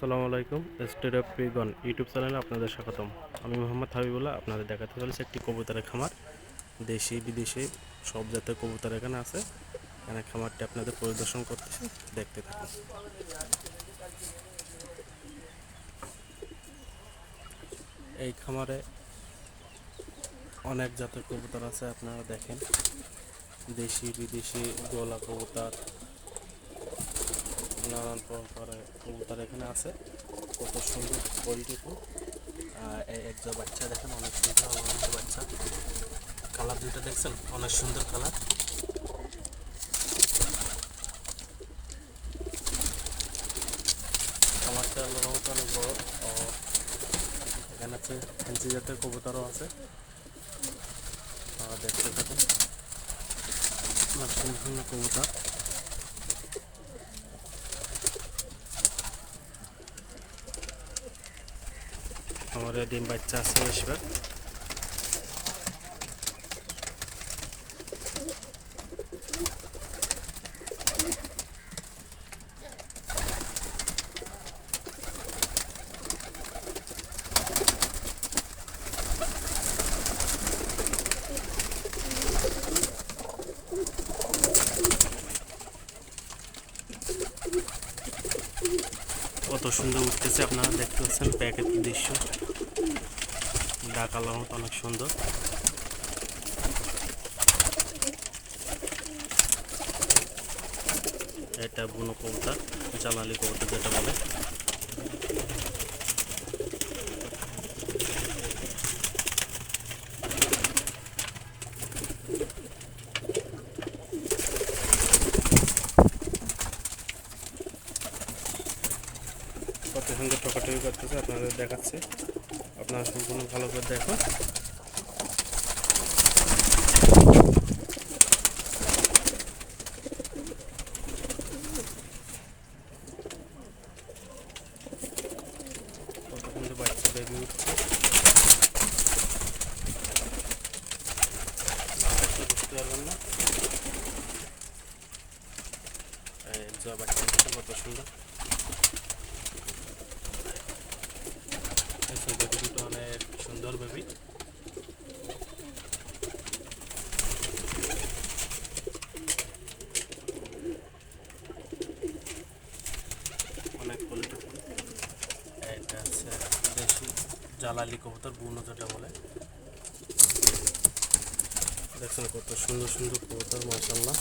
আসসালামু আলাইকুম stayed of পিগন YouTube চ্যানেলে আপনাদের স্বাগতম। আমি মোহাম্মদ হাবিবুল্লাহ, আপনাদের দেখাতে চলেছি একটি কবুতরের খামার। দেশি, বিদেশি, সব জাতের কবুতর এখানে আছে। এখানে খামারটি আপনাদের পরিদর্শন করতেছি, দেখতে থাকুন। এই খামারে অনেক জাতের কবুতর আছে, আপনারা দেখেন। দেশি, বিদেশি, গোলা কবুতর নানান প্রকারের কবুতর এখানে আছে। কত সুন্দর পরিটুকু এক যা বাচ্চা দেখেন, অনেক সুন্দর আমার বাচ্চা। কালার দুইটা দেখছেন? অনেক সুন্দর কালার। অনেক বড়। এখানে আছে কবুতরও আছে। দেখতে থাকুন। অনেক সুন্দর সুন্দর কবুতর। আমার ডিম বাচ্চা আছে বেশিরভাগ কত সুন্দর উঠতেছে, আপনারা দেখতে পাচ্ছেন প্যাকেট দৃশ্য। ডাকালার মতো অনেক সুন্দর। এটা বুনো কবুতর, জালালি কবুতর যেটা বলে। কত সুন্দর টকাটকি করতেছে, আপনাদের দেখাচ্ছে। আপনারা সম্পূর্ণ ভালো করে দেখো কত সুন্দর বাচ্চা বেবি উঠছে। বুঝতে পারবেন না। কত সুন্দর এই বেবি দুটো অনেক কোয়ালিটি এটা দেশি জালালি কবুতর বুনো যেটা বলে। দেখছেন কত সুন্দর সুন্দর কবুতর মাসাল্লাহ